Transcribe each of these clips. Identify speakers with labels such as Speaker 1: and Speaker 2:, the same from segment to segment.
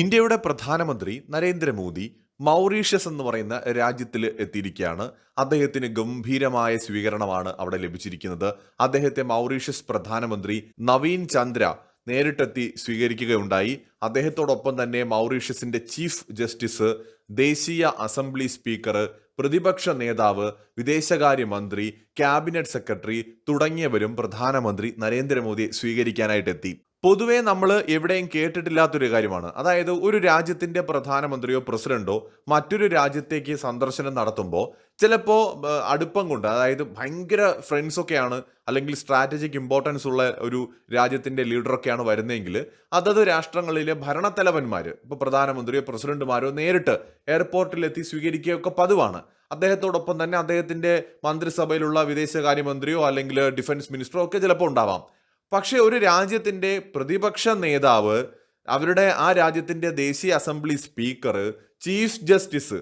Speaker 1: ഇന്ത്യയുടെ പ്രധാനമന്ത്രി നരേന്ദ്രമോദി മൗറീഷ്യസ് എന്ന് പറയുന്ന രാജ്യത്തിൽ എത്തിയിരിക്കുകയാണ്. അദ്ദേഹത്തിന് ഗംഭീരമായ സ്വീകരണമാണ് അവിടെ ലഭിച്ചിരിക്കുന്നത്. അദ്ദേഹത്തെ മൗറീഷ്യസ് പ്രധാനമന്ത്രി നവീൻ ചന്ദ്ര നേരിട്ടെത്തി സ്വീകരിക്കുകയുണ്ടായി. അദ്ദേഹത്തോടൊപ്പം തന്നെ മൗറീഷ്യസിന്റെ ചീഫ് ജസ്റ്റിസ് ദേശീയ അസംബ്ലി സ്പീക്കർ പ്രതിപക്ഷ നേതാവ് വിദേശകാര്യമന്ത്രി ക്യാബിനറ്റ് സെക്രട്ടറി തുടങ്ങിയവരും പ്രധാനമന്ത്രി നരേന്ദ്രമോദിയെ സ്വീകരിക്കാനായിട്ടെത്തി. പൊതുവേ നമ്മൾ എവിടെയും കേട്ടിട്ടില്ലാത്തൊരു കാര്യമാണ്. അതായത് ഒരു രാജ്യത്തിന്റെ പ്രധാനമന്ത്രിയോ പ്രസിഡന്റോ മറ്റൊരു രാജ്യത്തേക്ക് സന്ദർശനം നടത്തുമ്പോൾ ചിലപ്പോൾ അടുപ്പം കൊണ്ട് അതായത് ഭയങ്കര ഫ്രണ്ട്സൊക്കെയാണ് അല്ലെങ്കിൽ സ്ട്രാറ്റജിക് ഇമ്പോർട്ടൻസ് ഉള്ള ഒരു രാജ്യത്തിന്റെ ലീഡറൊക്കെയാണ് വരുന്നതെങ്കിൽ അതത് രാഷ്ട്രങ്ങളിലെ ഭരണത്തലവന്മാർ ഇപ്പോൾ പ്രധാനമന്ത്രിയോ പ്രസിഡന്റുമാരോ നേരിട്ട് എയർപോർട്ടിലെത്തി സ്വീകരിക്കുകയൊക്കെ പതിവാണ്. അദ്ദേഹത്തോടൊപ്പം തന്നെ അദ്ദേഹത്തിന്റെ മന്ത്രിസഭയിലുള്ള വിദേശകാര്യമന്ത്രിയോ അല്ലെങ്കിൽ ഡിഫൻസ് മിനിസ്റ്ററോ ഒക്കെ ചിലപ്പോൾ ഉണ്ടാവാം. പക്ഷേ ഒരു രാജ്യത്തിന്റെ പ്രതിപക്ഷ നേതാവ് അവരുടെ ആ രാജ്യത്തിന്റെ ദേശീയ അസംബ്ലി സ്പീക്കർ ചീഫ് ജസ്റ്റിസ്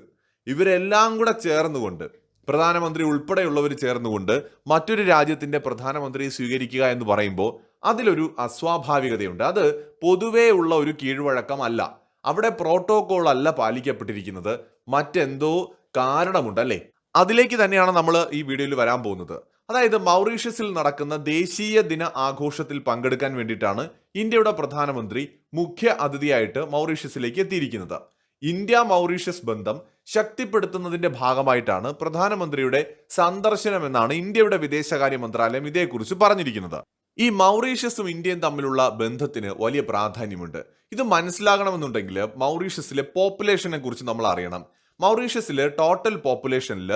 Speaker 1: ഇവരെല്ലാം കൂടെ ചേർന്നുകൊണ്ട് പ്രധാനമന്ത്രി ഉൾപ്പെടെയുള്ളവർ ചേർന്നുകൊണ്ട് മറ്റൊരു രാജ്യത്തിന്റെ പ്രധാനമന്ത്രിയെ സ്വീകരിക്കുക എന്ന് പറയുമ്പോൾ അതിലൊരു അസ്വാഭാവികതയുണ്ട്. അത് പൊതുവേ ഉള്ള ഒരു കീഴ്വഴക്കം അല്ല അവിടെ പ്രോട്ടോകോൾ അല്ല പാലിക്കപ്പെട്ടിരിക്കുന്നത്. മറ്റെന്തോ കാരണമുണ്ട് അല്ലേ? അതിലേക്ക് തന്നെയാണ് നമ്മൾ ഈ വീഡിയോയിൽ വരാൻ പോകുന്നത്. അതായത് മൗറീഷ്യസിൽ നടക്കുന്ന ദേശീയ ദിന ആഘോഷത്തിൽ പങ്കെടുക്കാൻ വേണ്ടിയിട്ടാണ് ഇന്ത്യയുടെ പ്രധാനമന്ത്രി മുഖ്യ അതിഥിയായിട്ട് മൗറീഷ്യസിലേക്ക് എത്തിയിരിക്കുന്നത്. ഇന്ത്യ മൗറീഷ്യസ് ബന്ധം ശക്തിപ്പെടുത്തുന്നതിന്റെ ഭാഗമായിട്ടാണ് പ്രധാനമന്ത്രിയുടെ സന്ദർശനം എന്നാണ് ഇന്ത്യയുടെ വിദേശകാര്യ മന്ത്രാലയം ഇതേക്കുറിച്ച് പറഞ്ഞിരിക്കുന്നത്. ഈ മൗറീഷ്യസും ഇന്ത്യയും തമ്മിലുള്ള ബന്ധത്തിന് വലിയ പ്രാധാന്യമുണ്ട്. ഇത് മനസ്സിലാകണമെന്നുണ്ടെങ്കിൽ മൗറീഷ്യസിലെ പോപ്പുലേഷനെ കുറിച്ച് നമ്മൾ അറിയണം. മൗറീഷ്യസിലെ ടോട്ടൽ പോപ്പുലേഷനിൽ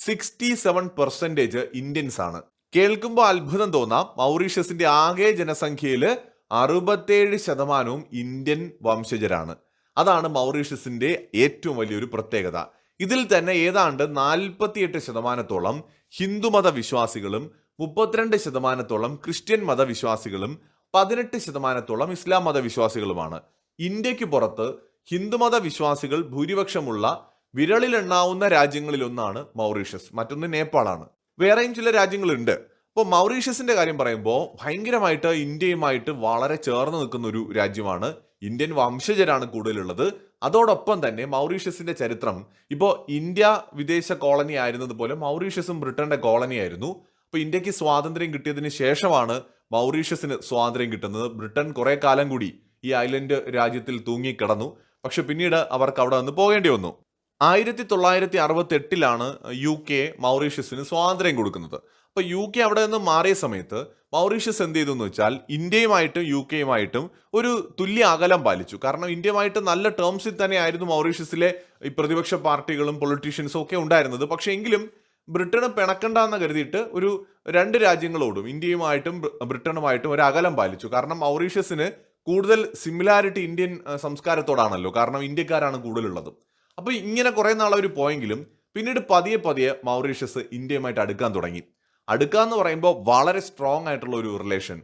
Speaker 1: സിക്സ്റ്റി സെവൻ പെർസെന്റേജ് ഇന്ത്യൻസ് ആണ് കേൾക്കുമ്പോൾ അത്ഭുതം തോന്നാം. മൗറീഷ്യസിന്റെ ആകെ ജനസംഖ്യയിൽ അറുപത്തേഴ് ശതമാനവും ഇന്ത്യൻ വംശജരാണ്. അതാണ് മൗറീഷ്യസിന്റെ ഏറ്റവും വലിയൊരു പ്രത്യേകത. ഇതിൽ തന്നെ ഏതാണ്ട് നാൽപ്പത്തിയെട്ട് ശതമാനത്തോളം ഹിന്ദുമത വിശ്വാസികളും മുപ്പത്തിരണ്ട് ശതമാനത്തോളം ക്രിസ്ത്യൻ മതവിശ്വാസികളും പതിനെട്ട് ശതമാനത്തോളം ഇസ്ലാം മതവിശ്വാസികളുമാണ്. ഇന്ത്യയ്ക്ക് പുറത്ത് ഹിന്ദുമത വിശ്വാസികൾ ഭൂരിപക്ഷമുള്ള വിരളിലെണ്ണാവുന്ന രാജ്യങ്ങളിലൊന്നാണ് മൗറീഷ്യസ്. മറ്റൊന്ന് നേപ്പാളാണ്. വേറെയും ചില രാജ്യങ്ങളുണ്ട്. അപ്പോൾ മൗറീഷ്യസിന്റെ കാര്യം പറയുമ്പോൾ ഭയങ്കരമായിട്ട് ഇന്ത്യയുമായിട്ട് വളരെ ചേർന്ന് നിൽക്കുന്ന ഒരു രാജ്യമാണ് ഇന്ത്യൻ വംശജരാണ് കൂടുതലുള്ളത്. അതോടൊപ്പം തന്നെ മൗറീഷ്യസിന്റെ ചരിത്രം. ഇപ്പോൾ ഇന്ത്യ വിദേശ കോളനി ആയിരുന്നതുപോലെ മൗറീഷ്യസും ബ്രിട്ടന്റെ കോളനി ആയിരുന്നു. അപ്പോൾ ഇന്ത്യയ്ക്ക് സ്വാതന്ത്ര്യം കിട്ടിയതിന് ശേഷമാണ് മൗറീഷ്യസിന് സ്വാതന്ത്ര്യം കിട്ടുന്നത്. ബ്രിട്ടൻ കുറെ കാലം കൂടി ഈ ഐലൻഡ് രാജ്യത്തിൽ തൂങ്ങിക്കിടന്നു. പക്ഷെ പിന്നീട് അവർക്ക് അവിടെ നിന്ന് പോകേണ്ടി വന്നു. ആയിരത്തി തൊള്ളായിരത്തി അറുപത്തി എട്ടിലാണ് യു കെ മൗറീഷ്യസിന് സ്വാതന്ത്ര്യം കൊടുക്കുന്നത്. അപ്പൊ യു കെ അവിടെ നിന്ന് മാറിയ സമയത്ത് മൗറീഷ്യസ് എന്ത് ചെയ്തു എന്ന് വെച്ചാൽ ഇന്ത്യയുമായിട്ടും യു കെയുമായിട്ടും ഒരു തുല്യ അകലം പാലിച്ചു. കാരണം ഇന്ത്യയുമായിട്ട് നല്ല ടേംസിൽ തന്നെയായിരുന്നു മൗറീഷ്യസിലെ ഈ പ്രതിപക്ഷ പാർട്ടികളും പൊളിറ്റീഷ്യൻസും ഒക്കെ ഉണ്ടായിരുന്നത്. പക്ഷേ എങ്കിലും ബ്രിട്ടന് പിണക്കണ്ട എന്ന് കരുതിയിട്ട് ഒരു രണ്ട് രാജ്യങ്ങളോടും ഇന്ത്യയുമായിട്ടും ബ്രിട്ടനുമായിട്ടും ഒരു അകലം പാലിച്ചു. കാരണം മൗറീഷ്യസിന് കൂടുതൽ സിമിലാരിറ്റി ഇന്ത്യൻ സംസ്കാരത്തോടാണല്ലോ. കാരണം ഇന്ത്യക്കാരാണ് കൂടുതലുള്ളത്. അപ്പോൾ ഇങ്ങനെ കുറേ നാൾ അവർ പോയെങ്കിലും പിന്നീട് പതിയെ പതിയെ മൗറീഷ്യസ് ഇന്ത്യയുമായിട്ട് അടുക്കാൻ തുടങ്ങി. അടുക്കുക എന്ന് പറയുമ്പോൾ വളരെ സ്ട്രോങ് ആയിട്ടുള്ള ഒരു റിലേഷൻ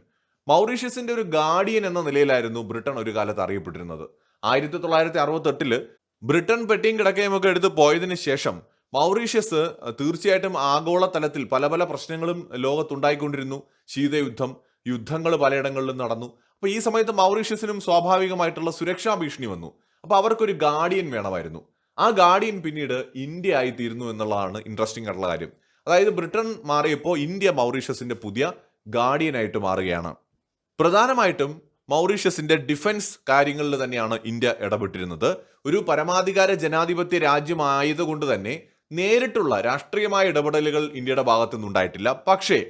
Speaker 1: മൗറീഷ്യസിന്റെ ഒരു ഗാർഡിയൻ എന്ന നിലയിലായിരുന്നു ബ്രിട്ടൻ ഒരു കാലത്ത് അറിയപ്പെട്ടിരുന്നത്. ആയിരത്തി തൊള്ളായിരത്തി അറുപത്തെട്ടിൽ ബ്രിട്ടൻ പെട്ടിയും കിടക്കയും ഒക്കെ എടുത്ത് പോയതിനു ശേഷം മൗറീഷ്യസ് തീർച്ചയായിട്ടും ആഗോള തലത്തിൽ പല പല പ്രശ്നങ്ങളും ലോകത്തുണ്ടായിക്കൊണ്ടിരുന്നു. ശീതയുദ്ധം യുദ്ധങ്ങൾ പലയിടങ്ങളിലും നടന്നു. അപ്പോൾ ഈ സമയത്ത് മൗറീഷ്യസിനും സ്വാഭാവികമായിട്ടുള്ള സുരക്ഷാ ഭീഷണി വന്നു. അപ്പോൾ അവർക്കൊരു ഗാർഡിയൻ വേണമായിരുന്നു. ആ ഗാർഡിയൻ പിന്നീട് ഇന്ത്യ ആയി തീർന്നു എന്നുള്ളതാണ് ഇൻട്രസ്റ്റിംഗ് ആയിട്ടുള്ള കാര്യം. അതായത് ബ്രിട്ടൻ മാറിയപ്പോൾ ഇന്ത്യ മൗറീഷ്യസിന്റെ പുതിയ ഗാർഡിയനായിട്ട് മാറുകയാണ്. പ്രധാനമായിട്ടും മൗറീഷ്യസിന്റെ ഡിഫൻസ് കാര്യങ്ങളിൽ തന്നെയാണ് ഇന്ത്യ ഇടപെട്ടിരുന്നത്. ഒരു പരമാധികാര ജനാധിപത്യ രാജ്യമായതുകൊണ്ട് തന്നെ നേരിട്ടുള്ള രാഷ്ട്രീയമായ ഇടപെടലുകൾ ഇന്ത്യയുടെ ഭാഗത്തുനിന്ന് ഉണ്ടായിട്ടില്ല. പക്ഷേ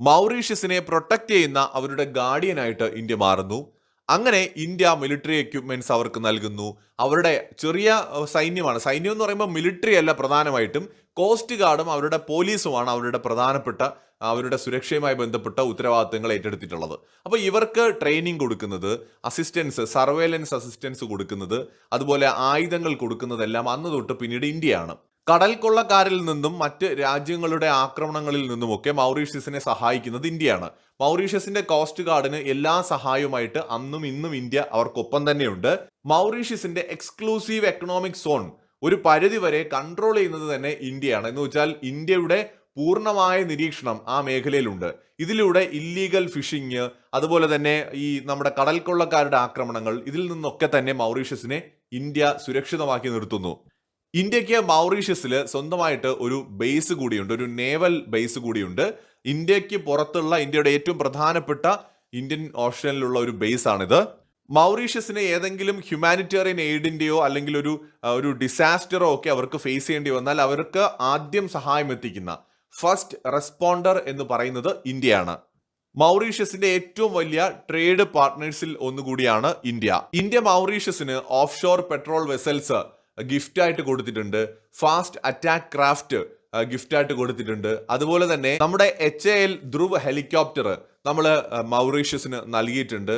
Speaker 1: മൗറീഷ്യസിനെ പ്രൊട്ടക്ട് ചെയ്യുന്ന അവരുടെ ഗാർഡിയനായിട്ട് ഇന്ത്യ മാറുന്നു. അങ്ങനെ ഇന്ത്യ മിലിറ്ററി എക്യുപ്മെന്റ്സ് അവർക്ക് നൽകുന്നു. അവരുടെ ചെറിയ സൈന്യമാണ്. സൈന്യം എന്ന് പറയുമ്പോൾ മിലിറ്ററി അല്ല പ്രധാനമായിട്ടും. കോസ്റ്റ് ഗാർഡും അവരുടെ പോലീസുമാണ് അവരുടെ പ്രധാനപ്പെട്ട അവരുടെ സുരക്ഷയുമായി ബന്ധപ്പെട്ട ഉത്തരവാദിത്തങ്ങൾ ഏറ്റെടുത്തിട്ടുള്ളത്. അപ്പോൾ ഇവർക്ക് ട്രെയിനിങ് കൊടുക്കുന്നത് അസിസ്റ്റൻസ് സർവേലൻസ് അസിസ്റ്റൻസ് കൊടുക്കുന്നത് അതുപോലെ ആയുധങ്ങൾ കൊടുക്കുന്നതെല്ലാം അന്ന് തൊട്ട് പിന്നീട് ഇന്ത്യയാണ്. കടൽ കൊള്ളക്കാരിൽ നിന്നും മറ്റ് രാജ്യങ്ങളുടെ ആക്രമണങ്ങളിൽ നിന്നുമൊക്കെ മൗറീഷ്യസിനെ സഹായിക്കുന്നത് ഇന്ത്യയാണ്. മൗറീഷ്യസിന്റെ കോസ്റ്റ് ഗാർഡിന് എല്ലാ സഹായവുമായിട്ട് അന്നും ഇന്നും ഇന്ത്യ അവർക്കൊപ്പം തന്നെയുണ്ട്. മൗറീഷ്യസിന്റെ എക്സ്ക്ലൂസീവ് എക്കണോമിക് സോൺ ഒരു പരിധി വരെ കൺട്രോൾ ചെയ്യുന്നത് തന്നെ ഇന്ത്യയാണ്. എന്ന് വെച്ചാൽ ഇന്ത്യയുടെ പൂർണമായ നിരീക്ഷണം ആ മേഖലയിലുണ്ട്. ഇതിലൂടെ ഇല്ലീഗൽ ഫിഷിങ് അതുപോലെ തന്നെ ഈ നമ്മുടെ കടൽ കൊള്ളക്കാരുടെ ആക്രമണങ്ങൾ ഇതിൽ നിന്നൊക്കെ തന്നെ മൗറീഷ്യസിനെ ഇന്ത്യ സുരക്ഷിതമാക്കി നിർത്തുന്നു. ഇന്ത്യയ്ക്ക് മൗറീഷ്യസിൽ സ്വന്തമായിട്ട് ഒരു ബേസ് കൂടിയുണ്ട് ഒരു നേവൽ ബേസ് കൂടിയുണ്ട്. ഇന്ത്യയ്ക്ക് പുറത്തുള്ള ഇന്ത്യയുടെ ഏറ്റവും പ്രധാനപ്പെട്ട ഇന്ത്യൻ ഓഷനിലുള്ള ഒരു ബേസ് ആണിത്. മൗറീഷ്യസിന് ഏതെങ്കിലും ഹ്യൂമാനിറ്റേറിയൻ എയ്ഡിന്റെയോ അല്ലെങ്കിൽ ഒരു ഒരു ഡിസാസ്റ്ററോ ഒക്കെ അവർക്ക് ഫേസ് ചെയ്യേണ്ടി വന്നാൽ അവർക്ക് ആദ്യം സഹായം എത്തിക്കുന്ന ഫസ്റ്റ് റെസ്പോണ്ടർ എന്ന് പറയുന്നത് ഇന്ത്യയാണ്. മൗറീഷ്യസിന്റെ ഏറ്റവും വലിയ ട്രേഡ് പാർട്ട്നേഴ്സിൽ ഒന്നുകൂടിയാണ് ഇന്ത്യ. ഇന്ത്യ മൗറീഷ്യസിന് offshore petrol vessels gift ആയിട്ട് കൊടുത്തിട്ടുണ്ട്. ഫാസ്റ്റ് അറ്റാക്ക് ക്രാഫ്റ്റ് ഗിഫ്റ്റ് ആയിട്ട് കൊടുത്തിട്ടുണ്ട്. അതുപോലെ തന്നെ നമ്മുടെ H A L Dhruv helicopter നമ്മൾ മൗറീഷ്യസിന് നൽകിയിട്ടുണ്ട്.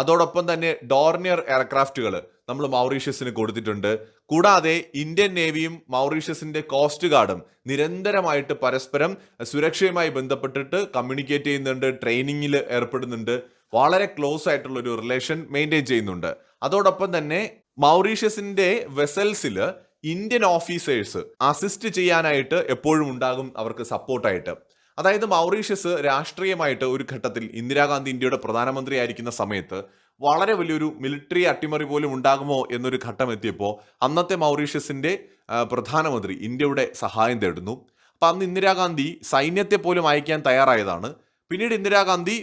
Speaker 1: അതോടൊപ്പം തന്നെ ഡോർണിയർ എയർക്രാഫ്റ്റുകൾ നമ്മൾ മൗറീഷ്യസിന് കൊടുത്തിട്ടുണ്ട്. കൂടാതെ ഇന്ത്യൻ നേവിയും മൗറീഷ്യസിന്റെ കോസ്റ്റ് ഗാർഡും നിരന്തരമായിട്ട് പരസ്പരം സുരക്ഷയുമായി ബന്ധപ്പെട്ടിട്ട് കമ്മ്യൂണിക്കേറ്റ് ചെയ്യുന്നുണ്ട് ട്രെയിനിങ്ങിൽ ഏർപ്പെടുന്നുണ്ട്. വളരെ ക്ലോസ് ആയിട്ടുള്ള ഒരു റിലേഷൻ മെയിന്റെയിൻ ചെയ്യുന്നുണ്ട്. അതോടൊപ്പം തന്നെ മൗറീഷ്യസിന്റെ വെസൽസിൽ ഇന്ത്യൻ ഓഫീസേഴ്സ് അസിസ്റ്റ് ചെയ്യാനായിട്ട് എപ്പോഴും ഉണ്ടാകും അവർക്ക് സപ്പോർട്ടായിട്ട്. അതായത് മൗറീഷ്യസ് രാഷ്ട്രീയമായിട്ട് ഒരു ഘട്ടത്തിൽ ഇന്ദിരാഗാന്ധി ഇന്ത്യയുടെ പ്രധാനമന്ത്രി ആയിരിക്കുന്ന സമയത്ത് വളരെ വലിയൊരു മിലിറ്ററി അട്ടിമറി പോലും ഉണ്ടാകുമോ എന്നൊരു ഘട്ടം എത്തിയപ്പോൾ അന്നത്തെ മൗറീഷ്യസിന്റെ പ്രധാനമന്ത്രി ഇന്ത്യയുടെ സഹായം തേടുന്നു. അപ്പം അന്ന് ഇന്ദിരാഗാന്ധി സൈന്യത്തെ പോലും അയക്കാൻ തയ്യാറായതാണ്. പിന്നീട് ഇന്ദിരാഗാന്ധി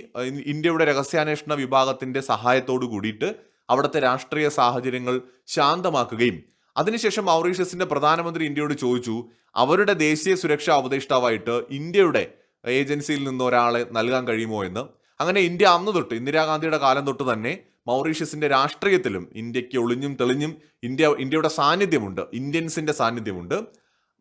Speaker 1: ഇന്ത്യയുടെ രഹസ്യാന്വേഷണ വിഭാഗത്തിന്റെ സഹായത്തോടു കൂടിയിട്ട് അവിടുത്തെ രാഷ്ട്രീയ സാഹചര്യങ്ങൾ ശാന്തമാക്കുകയും. അതിനുശേഷം മൗറീഷ്യസിന്റെ പ്രധാനമന്ത്രി ഇന്ത്യയോട് ചോദിച്ചു അവരുടെ ദേശീയ സുരക്ഷാ ഉപദേഷ്ടാവായിട്ട് ഇന്ത്യയുടെ ഏജൻസിയിൽ നിന്ന് ഒരാളെ നൽകാൻ കഴിയുമോ എന്ന്? അങ്ങനെ ഇന്ത്യ അന്ന് തൊട്ട് ഇന്ദിരാഗാന്ധിയുടെ കാലം തൊട്ട് തന്നെ മൗറീഷ്യസിന്റെ രാഷ്ട്രീയത്തിലും ഇന്ത്യയ്ക്ക് ഒളിഞ്ഞും തെളിഞ്ഞും ഇന്ത്യ ഇന്ത്യയുടെ സാന്നിധ്യമുണ്ട് ഇന്ത്യൻസിന്റെ സാന്നിധ്യമുണ്ട്.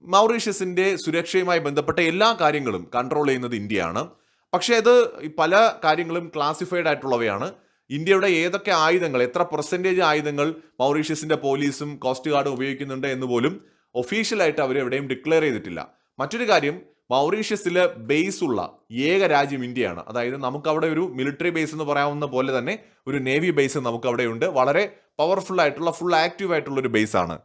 Speaker 1: മൗറീഷ്യസിന്റെ സുരക്ഷയുമായി ബന്ധപ്പെട്ട എല്ലാ കാര്യങ്ങളും കൺട്രോൾ ചെയ്യുന്നത് ഇന്ത്യയാണ്. പക്ഷേ അത് പല കാര്യങ്ങളും ക്ലാസിഫൈഡ് ആയിട്ടുള്ളവയാണ്. ഇന്ത്യയുടെ ഏതൊക്കെ ആയുധങ്ങൾ എത്ര പെർസെന്റേജ് ആയുധങ്ങൾ മൗറീഷ്യസിന്റെ പോലീസും കോസ്റ്റ് ഗാർഡും ഉപയോഗിക്കുന്നുണ്ട് എന്ന് പോലും ഒഫീഷ്യലായിട്ട് അവർ എവിടെയും ഡിക്ലെയർ ചെയ്തിട്ടില്ല. മറ്റൊരു കാര്യം മൗറീഷ്യസിൽ ബേസ് ഉള്ള ഏക രാജ്യം ഇന്ത്യയാണ്. അതായത് നമുക്ക് അവിടെ ഒരു മിലിറ്ററി ബേസ് എന്ന് പറയാവുന്ന പോലെ തന്നെ ഒരു നേവി ബേസ് നമുക്ക് അവിടെ ഉണ്ട്. വളരെ പവർഫുൾ ആയിട്ടുള്ള ഫുൾ ആക്റ്റീവ് ആയിട്ടുള്ള ഒരു ബേസ് ആണ്.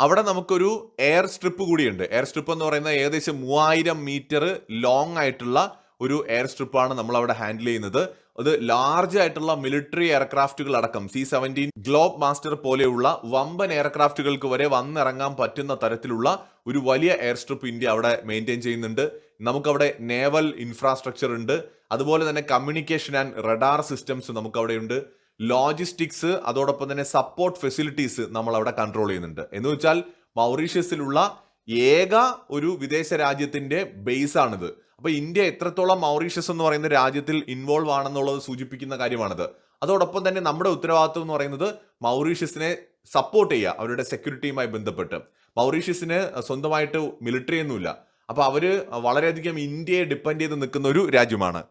Speaker 1: അവിടെ നമുക്കൊരു എയർ സ്ട്രിപ്പ് കൂടിയുണ്ട്. എയർ സ്ട്രിപ്പ് എന്ന് പറയുന്നത് ഏകദേശം മൂവായിരം മീറ്റർ ലോങ് ആയിട്ടുള്ള ഒരു എയർ സ്ട്രിപ്പാണ് നമ്മൾ അവിടെ ഹാൻഡിൽ ചെയ്യുന്നത്. അത് ലാർജ് ആയിട്ടുള്ള മിലിറ്ററി എയർക്രാഫ്റ്റുകൾ അടക്കം സി സെവന്റീൻ ഗ്ലോബ് മാസ്റ്റർ പോലെയുള്ള വമ്പൻ എയർക്രാഫ്റ്റുകൾക്ക് വരെ വന്നിറങ്ങാൻ പറ്റുന്ന തരത്തിലുള്ള ഒരു വലിയ എയർ സ്ട്രിപ്പ് ഇന്ത്യ അവിടെ മെയിന്റെയിൻ ചെയ്യുന്നുണ്ട്. നമുക്കവിടെ നേവൽ ഇൻഫ്രാസ്ട്രക്ചർ ഉണ്ട്. അതുപോലെ തന്നെ കമ്മ്യൂണിക്കേഷൻ ആൻഡ് റഡാർ സിസ്റ്റംസ് നമുക്കവിടെ ഉണ്ട് ലോജിസ്റ്റിക്സ് അതോടൊപ്പം തന്നെ സപ്പോർട്ട് ഫെസിലിറ്റീസ് നമ്മൾ അവിടെ കൺട്രോൾ ചെയ്യുന്നുണ്ട്. എന്ന് വെച്ചാൽ മൗറീഷ്യസിലുള്ള ഏക ഒരു വിദേശ രാജ്യത്തിന്റെ ബേസാണിത്. അപ്പോൾ അപ്പൊ ഇന്ത്യ എത്രത്തോളം മൗറീഷ്യസ് എന്ന് പറയുന്ന രാജ്യത്തിൽ ഇൻവോൾവ് ആണെന്നുള്ളത് സൂചിപ്പിക്കുന്ന കാര്യമാണിത്. അതോടൊപ്പം തന്നെ നമ്മുടെ ഉത്തരവാദിത്വം എന്ന് പറയുന്നത് മൗറീഷ്യസിനെ സപ്പോർട്ട് ചെയ്യുക അവരുടെ സെക്യൂരിറ്റിയുമായി ബന്ധപ്പെട്ട്. മൗറീഷ്യസിന് സ്വന്തമായിട്ട് മിലിറ്ററി ഒന്നുമില്ല അപ്പോൾ അവർ വളരെയധികം ഇന്ത്യയെ ഡിപ്പെൻഡ് ചെയ്ത് നിൽക്കുന്ന ഒരു രാജ്യമാണ്.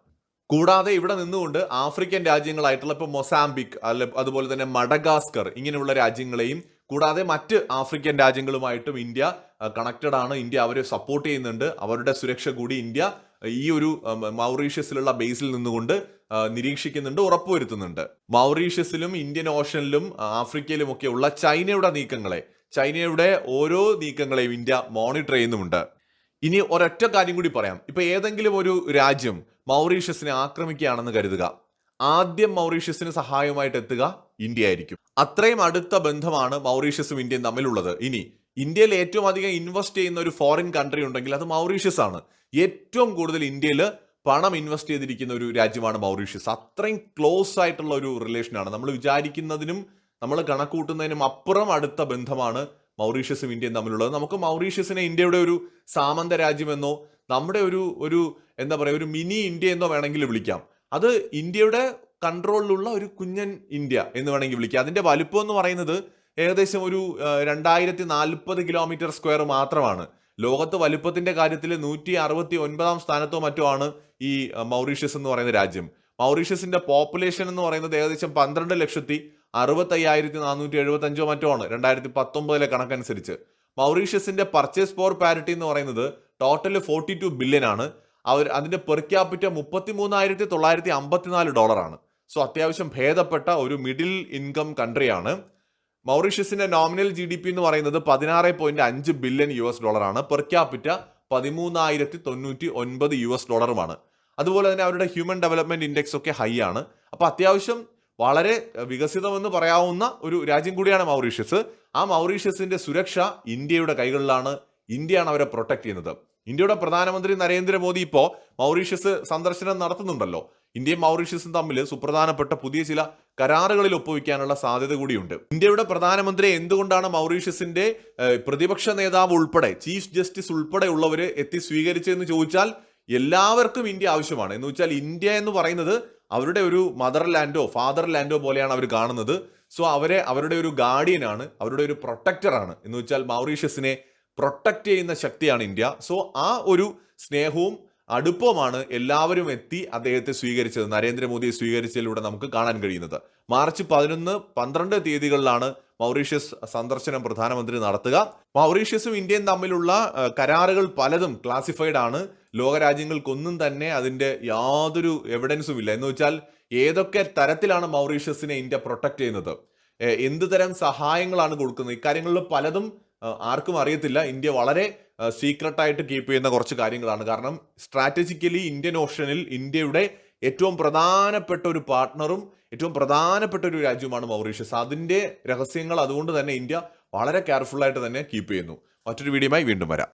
Speaker 1: കൂടാതെ ഇവിടെ നിന്നുകൊണ്ട് ആഫ്രിക്കൻ രാജ്യങ്ങളായിട്ടുള്ള ഇപ്പോൾ മൊസാംബിക് അല്ലെ അതുപോലെ തന്നെ മഡഗാസ്കർ ഇങ്ങനെയുള്ള രാജ്യങ്ങളെയും കൂടാതെ മറ്റ് ആഫ്രിക്കൻ രാജ്യങ്ങളുമായിട്ടും ഇന്ത്യ കണക്റ്റഡ് ആണ്. ഇന്ത്യ അവരെ സപ്പോർട്ട് ചെയ്യുന്നുണ്ട്. അവരുടെ സുരക്ഷ കൂടി ഇന്ത്യ ഈ ഒരു മൗറീഷ്യസിലുള്ള ബേസിൽ നിന്നുകൊണ്ട് നിരീക്ഷിക്കുന്നുണ്ട് ഉറപ്പുവരുത്തുന്നുണ്ട്. മൗറീഷ്യസിലും ഇന്ത്യൻ ഓഷനിലും ആഫ്രിക്കയിലും ഒക്കെ ഉള്ള ചൈനയുടെ നീക്കങ്ങളെ ചൈനയുടെ ഓരോ നീക്കങ്ങളെയും ഇന്ത്യ മോണിറ്റർ ചെയ്യുന്നുമുണ്ട്. ഇനി ഒരൊറ്റ കാര്യം കൂടി പറയാം. ഇപ്പൊ ഏതെങ്കിലും ഒരു രാജ്യം മൗറീഷ്യസിനെ ആക്രമിക്കുകയാണെന്ന് കരുതുക. ആദ്യം മൗറീഷ്യസിന് സഹായമായിട്ട് എത്തുക ഇന്ത്യ ആയിരിക്കും അത്രയും അടുത്ത ബന്ധമാണ് മൗറീഷ്യസും ഇന്ത്യയും തമ്മിലുള്ളത്. ഇനി ഇന്ത്യയിൽ ഏറ്റവും അധികം ഇൻവെസ്റ്റ് ചെയ്യുന്ന ഒരു ഫോറിൻ കൺട്രി ഉണ്ടെങ്കിൽ അത് മൗറീഷ്യസ് ആണ്. ഏറ്റവും കൂടുതൽ ഇന്ത്യയിൽ പണം ഇൻവെസ്റ്റ് ചെയ്തിരിക്കുന്ന ഒരു രാജ്യമാണ് മൗറീഷ്യസ്. അത്രയും ക്ലോസ് ആയിട്ടുള്ള ഒരു റിലേഷനാണ് നമ്മൾ വിചാരിക്കുന്നതിനും നമ്മൾ കണക്കൂട്ടുന്നതിനും അപ്പുറം അടുത്ത ബന്ധമാണ് മൗറീഷ്യസും ഇന്ത്യയും തമ്മിലുള്ളത്. നമുക്ക് മൗറീഷ്യസിനെ ഇന്ത്യയുടെ ഒരു സാമന്ത രാജ്യമെന്നോ നമ്മുടെ ഒരു ഒരു എന്താ പറയുക ഒരു മിനി ഇന്ത്യ എന്നോ വേണമെങ്കിൽ വിളിക്കാം. അത് ഇന്ത്യയുടെ കൺട്രോളിലുള്ള ഒരു കുഞ്ഞൻ ഇന്ത്യ എന്ന് വേണമെങ്കിൽ വിളിക്കാം. അതിന്റെ വലുപ്പം എന്ന് പറയുന്നത് ഏകദേശം ഒരു രണ്ടായിരത്തി നാൽപ്പത് കിലോമീറ്റർ സ്ക്വയർ മാത്രമാണ്. ലോകത്ത് വലുപ്പത്തിന്റെ കാര്യത്തിൽ നൂറ്റി അറുപത്തി ഒൻപതാം സ്ഥാനത്തോ മറ്റോ ആണ് ഈ മൗറീഷ്യസ് എന്ന് പറയുന്ന രാജ്യം. മൗറീഷ്യസിന്റെ പോപ്പുലേഷൻ എന്ന് പറയുന്നത് ഏകദേശം പന്ത്രണ്ട് ലക്ഷത്തി അറുപത്തയ്യായിരത്തി നാനൂറ്റി എഴുപത്തി അഞ്ചോ മറ്റോ ആണ് രണ്ടായിരത്തി പത്തൊമ്പതിലെ കണക്കനുസരിച്ച്. മൗറീഷ്യസിന്റെ പർച്ചേസ് പവർ പാരിറ്റി എന്ന് പറയുന്നത് ടോട്ടൽ ഫോർട്ടി ടു ബില്യൺ ആണ്. അവർ അതിന്റെ പെർ ക്യാപിറ്റ മുപ്പത്തി മൂന്നായിരത്തി തൊള്ളായിരത്തി അമ്പത്തിനാല് ഡോളറാണ്. സോ അത്യാവശ്യം ഭേദപ്പെട്ട ഒരു മിഡിൽ ഇൻകം കൺട്രിയാണ്. മൗറീഷ്യസിന്റെ നോമിനൽ ജി ഡി പി എന്ന് പറയുന്നത് പതിനാറ് പോയിന്റ് അഞ്ച് ബില്യൺ യു എസ് ഡോളറാണ് പെർ ക്യാപിറ്റ പതിമൂന്നായിരത്തി തൊണ്ണൂറ്റി ഒൻപത് യു എസ് ഡോളറുമാണ് അതുപോലെ തന്നെ അവരുടെ ഹ്യൂമൻ ഡെവലപ്മെന്റ് ഇൻഡെക്സ് ഒക്കെ ഹൈ ആണ്. അപ്പൊ അത്യാവശ്യം വളരെ വികസിതമെന്ന് പറയാവുന്ന ഒരു രാജ്യം കൂടിയാണ് മൗറീഷ്യസ്. ആ മൗറീഷ്യസിന്റെ സുരക്ഷ ഇന്ത്യയുടെ കൈകളിലാണ്. ഇന്ത്യയാണ് അവരെ പ്രൊട്ടക്ട് ചെയ്യുന്നത്. ഇന്ത്യയുടെ പ്രധാനമന്ത്രി നരേന്ദ്രമോദി ഇപ്പോൾ മൗറീഷ്യസ് സന്ദർശനം നടത്തുന്നുണ്ടല്ലോ. ഇന്ത്യയും മൗറീഷ്യസും തമ്മിൽ സുപ്രധാനപ്പെട്ട പുതിയ ചില കരാറുകളിൽ ഒപ്പുവയ്ക്കാനുള്ള സാധ്യത കൂടിയുണ്ട്. ഇന്ത്യയുടെ പ്രധാനമന്ത്രി എന്തുകൊണ്ടാണ് മൗറീഷ്യസിന്റെ പ്രതിപക്ഷ നേതാവ് ഉൾപ്പെടെ ചീഫ് ജസ്റ്റിസ് ഉൾപ്പെടെ ഉള്ളവർ എത്തി സ്വീകരിച്ചതെന്ന് ചോദിച്ചാൽ എല്ലാവർക്കും ഇന്ത്യ ആവശ്യമാണ്. എന്ന് വെച്ചാൽ ഇന്ത്യ എന്ന് പറയുന്നത് അവരുടെ ഒരു മദർ ലാൻഡോ ഫാദർ ലാൻഡോ പോലെയാണ് അവർ കാണുന്നത്. സോ അവരെ അവരുടെ ഒരു ഗാർഡിയനാണ് അവരുടെ ഒരു പ്രൊട്ടക്ടറാണ്. എന്ന് വെച്ചാൽ മൗറീഷ്യസിനെ പ്രൊട്ടക്ട് ചെയ്യുന്ന ശക്തിയാണ് ഇന്ത്യ. സോ ആ ഒരു സ്നേഹവും അടുപ്പമാണ് എല്ലാവരും എത്തി അദ്ദേഹത്തെ സ്വീകരിച്ചത് നരേന്ദ്രമോദിയെ സ്വീകരിച്ചതിലൂടെ നമുക്ക് കാണാൻ കഴിയുന്നത്. മാർച്ച് പതിനൊന്ന് പന്ത്രണ്ട് തീയതികളിലാണ് മൗറീഷ്യസ് സന്ദർശനം പ്രധാനമന്ത്രി നടത്തുക. മൗറീഷ്യസും ഇന്ത്യയും തമ്മിലുള്ള കരാറുകൾ പലതും ക്ലാസിഫൈഡ് ആണ്. ലോകരാജ്യങ്ങൾക്കൊന്നും തന്നെ അതിന്റെ യാതൊരു എവിഡൻസും ഇല്ല. എന്ന് വെച്ചാൽ ഏതൊക്കെ തരത്തിലാണ് മൗറീഷ്യസിനെ ഇന്ത്യ പ്രൊട്ടക്ട് ചെയ്യുന്നത്? എന്ത് തരം സഹായങ്ങളാണ് കൊടുക്കുന്നത്? ഇക്കാര്യങ്ങളിൽ പലതും ആർക്കും അറിയത്തില്ല. ഇന്ത്യ വളരെ സീക്രട്ട് ആയിട്ട് കീപ്പ് ചെയ്യുന്ന കുറച്ച് കാര്യങ്ങളാണ്. കാരണം സ്ട്രാറ്റജിക്കലി ഇന്ത്യൻ ഓഷനിൽ ഇന്ത്യയുടെ ഏറ്റവും പ്രധാനപ്പെട്ട ഒരു പാർട്ട്ണറും ഏറ്റവും പ്രധാനപ്പെട്ട ഒരു രാജ്യമാണ് മൗറീഷ്യസ്. അതിന്റെ രഹസ്യങ്ങൾ അതുകൊണ്ട് തന്നെ ഇന്ത്യ വളരെ കെയർഫുൾ ആയിട്ട് തന്നെ കീപ്പ് ചെയ്യുന്നു. മറ്റൊരു വീഡിയോയുമായി വീണ്ടും വരാം.